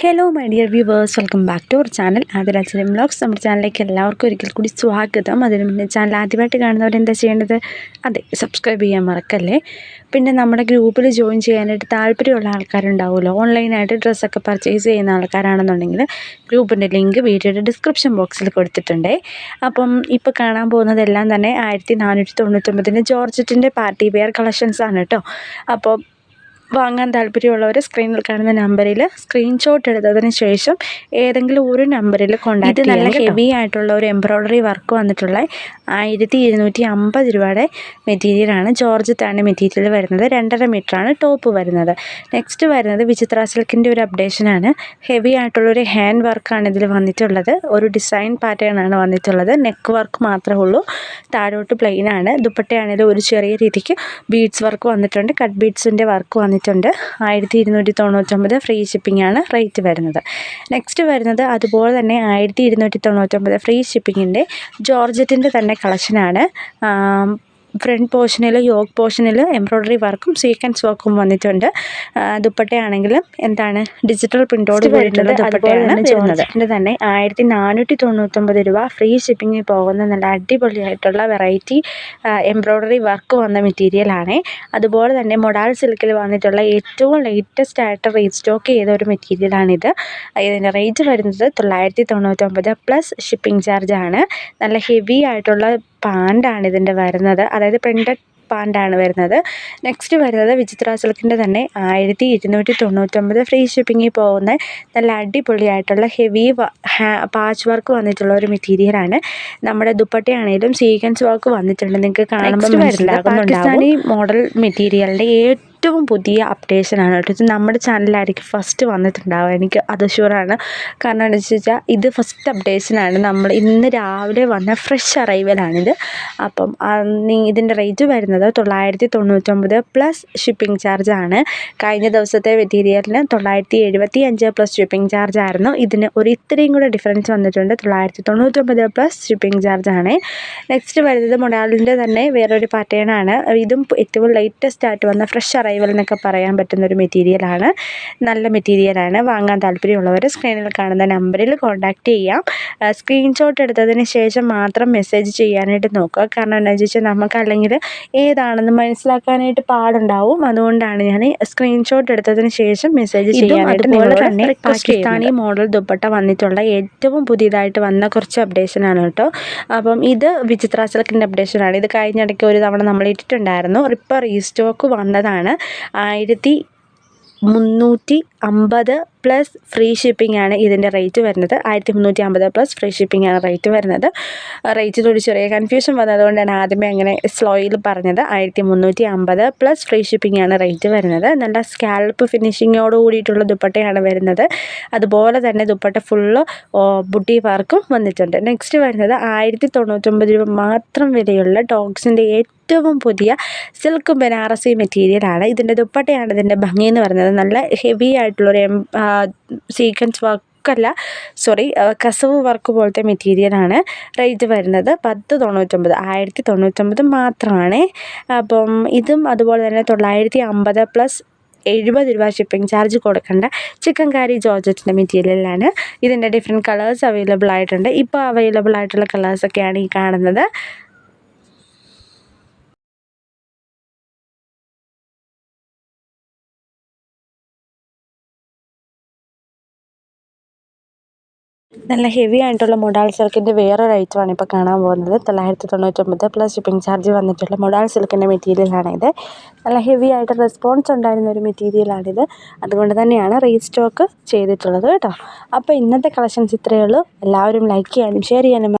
Hello my dear viewers welcome back to our channel Adiracharyam vlogs നമ്മുടെ ചാനലിലേക്ക് എല്ലാവർക്കും ഒരിക്കൽ കൂടി സ്വാഗതം. അതിന് മുന്നേ ചാനൽ ആദ്യമായിട്ട് കാണുന്നവർ എന്താ ചെയ്യേണ്ടത്? അതെ സബ്സ്ക്രൈബ് ചെയ്യാൻ മറക്കല്ലേ? പിന്നെ നമ്മുടെ ഗ്രൂപ്പിൽ ജോയിൻ ചെയ്യാനായിട്ട് താല്പര്യമുള്ള ആൾക്കാരുണ്ടാവുമല്ലോ? ഓൺലൈനായിട്ട് ഡ്രസ്സൊക്കെ പർച്ചേസ് ചെയ്യുന്ന ആൾക്കാരാണെന്നുണ്ടെങ്കിൽ ഗ്രൂപ്പിന്റെ ലിങ്ക് വീഡിയോയുടെ ഡിസ്ക്രിപ്ഷൻ ബോക്സിൽ കൊടുത്തിട്ടുണ്ട്. അപ്പം ഇപ്പോൾ കാണാൻ പോകുന്നതെല്ലാം തന്നെ ആയിരത്തി നാനൂറ്റി തൊണ്ണൂറ്റൊമ്പതിന്റെ ജോർജറ്റിന്റെ പാർട്ടി വെയർ കളക്ഷൻസ് ആണ് കേട്ടോ. അപ്പോൾ വാങ്ങാൻ താല്പര്യമുള്ളവർ സ്ക്രീനിൽ കാണുന്ന നമ്പറിൽ സ്ക്രീൻഷോട്ട് എടുത്തതിന് ശേഷം ഏതെങ്കിലും ഒരു നമ്പറിൽ കോൺടാക്ട് നല്ല ഹെവി ആയിട്ടുള്ള ഒരു എംബ്രോയ്ഡറി വർക്ക് വന്നിട്ടുള്ള ആയിരത്തി ഇരുന്നൂറ്റി അമ്പത് രൂപയുടെ മെറ്റീരിയലാണ് ജോർജത്താണ് മെറ്റീരിയൽ വരുന്നത്. രണ്ടര മീറ്ററാണ് ടോപ്പ് വരുന്നത്. നെക്സ്റ്റ് വരുന്നത് വിചിത്ര സിൽക്കിന്റെ ഒരു അപ്ഡേഷനാണ് ഹെവി ആയിട്ടുള്ളൊരു ഹാൻഡ് വർക്കാണ് ഇതിൽ വന്നിട്ടുള്ളത്. ഒരു ഡിസൈൻ പാറ്റേൺ ആണ് വന്നിട്ടുള്ളത്. നെക്ക് വർക്ക് മാത്രമേ ഉള്ളൂ. താഴോട്ട് പ്ലെയിൻ ആണ്. ദുപ്പട്ടയാണെങ്കിലും ഒരു ചെറിയ രീതിക്ക് ബീഡ്സ് വർക്ക് വന്നിട്ടുണ്ട്. കട്ട് ബീഡ്സിന്റെ വർക്ക് വന്നിട്ടുണ്ട്. വന്നിട്ടുണ്ട്. ആയിരത്തി ഇരുന്നൂറ്റി തൊണ്ണൂറ്റൊമ്പത് ഫ്രീ ഷിപ്പിംഗ് ആണ് റേറ്റ് വരുന്നത്. നെക്സ്റ്റ് വരുന്നത് അതുപോലെ തന്നെ ആയിരത്തി ഇരുന്നൂറ്റി തൊണ്ണൂറ്റൊമ്പത് ഫ്രീ ഷിപ്പിങ്ങിന്റെ ജോർജറ്റിന്റെ തന്നെ കളക്ഷനാണ് ഫ്രണ്ട് പോർഷനിൽ യോഗ് പോർഷനിൽ എംബ്രോയ്ഡറി വർക്കും സീക്വൻസ് വർക്കും വന്നിട്ടുണ്ട്. ദുപ്പട്ടയാണെങ്കിലും എന്താണ് ഡിജിറ്റൽ പ്രിന്റോട് കൂടിയിട്ടുള്ള ദുപ്പട്ടയാണ് വരുന്നത് തന്നെ ആയിരത്തി നാനൂറ്റി തൊണ്ണൂറ്റൊമ്പത് രൂപ ഫ്രീ ഷിപ്പിങ്ങിൽ പോകുന്ന നല്ല അടിപൊളിയായിട്ടുള്ള വെറൈറ്റി എംബ്രോയ്ഡറി വർക്ക് വന്ന മെറ്റീരിയലാണ് അതുപോലെ തന്നെ മൊഡാൾ സിൽക്കിൽ വന്നിട്ടുള്ള ഏറ്റവും ലേറ്റസ്റ്റ് ആയിട്ട് റീസ്റ്റോക്ക് ചെയ്ത ഒരു മെറ്റീരിയലാണിത് ഇതിന്റെ റേറ്റ് വരുന്നത് തൊള്ളായിരത്തി തൊണ്ണൂറ്റൊമ്പത് പ്ലസ് ഷിപ്പിംഗ് ചാർജ് ആണ്. നല്ല ഹെവി ആയിട്ടുള്ള പാന്റാണ് ഇതിന്റെ വരുന്നത്. അതായത് പ്രിന്റഡ് പാന്റാണ് വരുന്നത്. നെക്സ്റ്റ് വരുന്നത് വിചിത്ര സിൽക്കിന്റെ തന്നെ ആയിരത്തി ഇരുന്നൂറ്റി തൊണ്ണൂറ്റൊമ്പത് ഫ്രീ ഷിപ്പിങ്ങിൽ പോകുന്ന നല്ല അടിപൊളിയായിട്ടുള്ള ഹെവി പാച്ച് വർക്ക് വന്നിട്ടുള്ള ഒരു മെറ്റീരിയലാണ് നമ്മുടെ ദുപ്പട്ടയാണെങ്കിലും സീക്വൻസ് വർക്ക് വന്നിട്ടുണ്ട്. നിങ്ങൾക്ക് കാണുമ്പോൾ മനസ്സിലാകുന്നുണ്ടാവും. പാകിസ്ഥാനി മോഡൽ മെറ്റീരിയലിന്റെ ഏറ്റവും പുതിയ അപ്ഡേഷനാണ് കേട്ടോ. ഇത് നമ്മുടെ ചാനലിലായിരിക്കും ഫസ്റ്റ് വന്നിട്ടുണ്ടാവുക. എനിക്ക് അത് ഷുവറാണ് കാരണം എന്താണെന്ന് വെച്ച് കഴിഞ്ഞാൽ ഇത് ഫസ്റ്റ് അപ്ഡേഷനാണ് നമ്മൾ ഇന്ന് രാവിലെ വന്ന ഫ്രഷ് അറൈവലാണിത് അപ്പം ഇതിന്റെ റേറ്റ് വരുന്നത് തൊള്ളായിരത്തി തൊണ്ണൂറ്റൊമ്പത് പ്ലസ് ഷിപ്പിംഗ് ചാർജ് ആണ്. കഴിഞ്ഞ ദിവസത്തെ മെറ്റീരിയലിന് തൊള്ളായിരത്തി എഴുപത്തി അഞ്ച് പ്ലസ് ഷിപ്പിംഗ് ചാർജ് ആയിരുന്നു. ഇതിന് ഒരു ഇത്രയും കൂടെ ഡിഫറൻസ് വന്നിട്ടുണ്ട്. തൊള്ളായിരത്തി തൊണ്ണൂറ്റൊമ്പത് പ്ലസ് ഷിപ്പിംഗ് ചാർജ് ആണ്. നെക്സ്റ്റ് വരുന്നത് മൊഡാലിന്റെ തന്നെ വേറൊരു പാറ്റേൺ ആണ്. ഇതും ഏറ്റവും ലേറ്റസ്റ്റ് ആയിട്ട് വന്ന ഫ്രഷ് അറൈവൽ എന്നൊക്കെ പറയാൻ പറ്റുന്ന ഒരു മെറ്റീരിയലാണ് നല്ല മെറ്റീരിയലാണ് വാങ്ങാൻ താല്പര്യമുള്ളവർ സ്ക്രീനിൽ കാണുന്ന നമ്പറിൽ കോൺടാക്റ്റ് ചെയ്യാം. സ്ക്രീൻഷോട്ട് എടുത്തതിന് ശേഷം മാത്രം മെസ്സേജ് ചെയ്യാനായിട്ട് നോക്കുക. കാരണം എന്താണെന്ന് വെച്ചാൽ നമുക്ക് അല്ലെങ്കിൽ ഏതാണെന്ന് മനസ്സിലാക്കാനായിട്ട് പാടുണ്ടാവും. അതുകൊണ്ടാണ് ഞാൻ സ്ക്രീൻഷോട്ട് എടുത്തതിന് ശേഷം മെസ്സേജ് ചെയ്യാനായിട്ട് നിങ്ങൾ തന്നെ പാകിസ്ഥാനി മോഡൽ ദുപ്പട്ട വന്നിട്ടുള്ള ഏറ്റവും പുതിയതായിട്ട് വന്ന കുറച്ച് അപ്ഡേഷനാണ് കേട്ടോ. അപ്പം ഇത് വിചിത്ര സിൽക്കിന്റെ അപ്ഡേഷനാണ് ഇത് കഴിഞ്ഞിടയ്ക്ക് ഒരു തവണ നമ്മൾ ഇട്ടിട്ടുണ്ടായിരുന്നു. ഇപ്പോൾ റീസ്റ്റോക്ക് വന്നതാണ്. ആയിരത്തി മുന്നൂറ്റി അമ്പത് പ്ലസ് ഫ്രീ ഷിപ്പിംഗ് ആണ് ഇതിന്റെ റേറ്റ് വരുന്നത്. ആയിരത്തി മുന്നൂറ്റി അമ്പത് പ്ലസ് ഫ്രീ ഷിപ്പിംഗ് ആണ് റേറ്റ് വരുന്നത്. റേറ്റ് റേറ്റിലൊരു ചെറിയ കൺഫ്യൂഷൻ വന്നതുകൊണ്ടാണ് ആദ്യമേ അങ്ങനെ സ്ലോയിൽ പറഞ്ഞത് ആയിരത്തി മുന്നൂറ്റി അമ്പത് പ്ലസ് ഫ്രീ ഷിപ്പിംഗ് ആണ് റേറ്റ് വരുന്നത്. നല്ല സ്കാൽപ്പ് ഫിനിഷിങ്ങോട് കൂടിയിട്ടുള്ള ദുപ്പട്ടയാണ് വരുന്നത്. അതുപോലെ തന്നെ ദുപ്പട്ട ഫുള്ള് ബുട്ടി വർക്കും വന്നിട്ടുണ്ട്. നെക്സ്റ്റ് വരുന്നത് ആയിരത്തി തൊണ്ണൂറ്റൊമ്പത് രൂപ മാത്രം വിലയുള്ള ഡോഗ്സിന്റെ ഏറ്റവും പുതിയ സിൽക്ക് ബനാറസി മെറ്റീരിയലാണ്. ഇതിന്റെ ദുപ്പട്ടയാണ് ഇതിന്റെ ഭംഗി എന്ന് പറയുന്നത്. നല്ല ഹെവി ആയിട്ടുള്ളൊരു സീക്വൻസ് വർക്കല്ല സോറി കസവ് വർക്ക് പോലത്തെ മെറ്റീരിയലാണ് റേറ്റ് വരുന്നത് പത്ത് തൊണ്ണൂറ്റൊമ്പത് ആയിരത്തി തൊണ്ണൂറ്റൊമ്പത് മാത്രമാണ്. അപ്പം ഇതും അതുപോലെ തന്നെ തൊള്ളായിരത്തി അമ്പത് പ്ലസ് എഴുപത് രൂപ ഷിപ്പിംഗ് ചാർജ് കൊടുക്കേണ്ട ചിക്കൻ കാരി ജോർജറ്റിന്റെ മെറ്റീരിയലാണ് ഇതിന്റെ ഡിഫറെന്റ് കളേഴ്സ് അവൈലബിൾ ആയിട്ടുണ്ട്. ഇപ്പോൾ അവൈലബിൾ ആയിട്ടുള്ള കളേഴ്സൊക്കെയാണ് ഈ കാണുന്നത്. നല്ല ഹെവി ആയിട്ടുള്ള മൊഡാൾ സിൽക്കിന്റെ വേറൊരു ഐറ്റമാണ് ഇപ്പോൾ കാണാൻ പോകുന്നത്. തൊള്ളായിരത്തി തൊണ്ണൂറ്റൊമ്പത് പ്ലസ് ഷിപ്പിംഗ് ചാർജ് വന്നിട്ടുള്ള മൊഡാൾ സിൽക്കിന്റെ മെറ്റീരിയലാണിത് നല്ല ഹെവി ആയിട്ട് റെസ്പോൺസ് ഉണ്ടായിരുന്ന ഒരു മെറ്റീരിയലാണിത് അതുകൊണ്ട് തന്നെയാണ് റീസ്റ്റോക്ക് ചെയ്തിട്ടുള്ളത് കേട്ടോ. അപ്പോൾ ഇന്നത്തെ കളക്ഷൻസ് ഇത്രയേ ഉള്ളൂ. എല്ലാവരും ലൈക്ക് ചെയ്യാനും ഷെയർ ചെയ്യാനും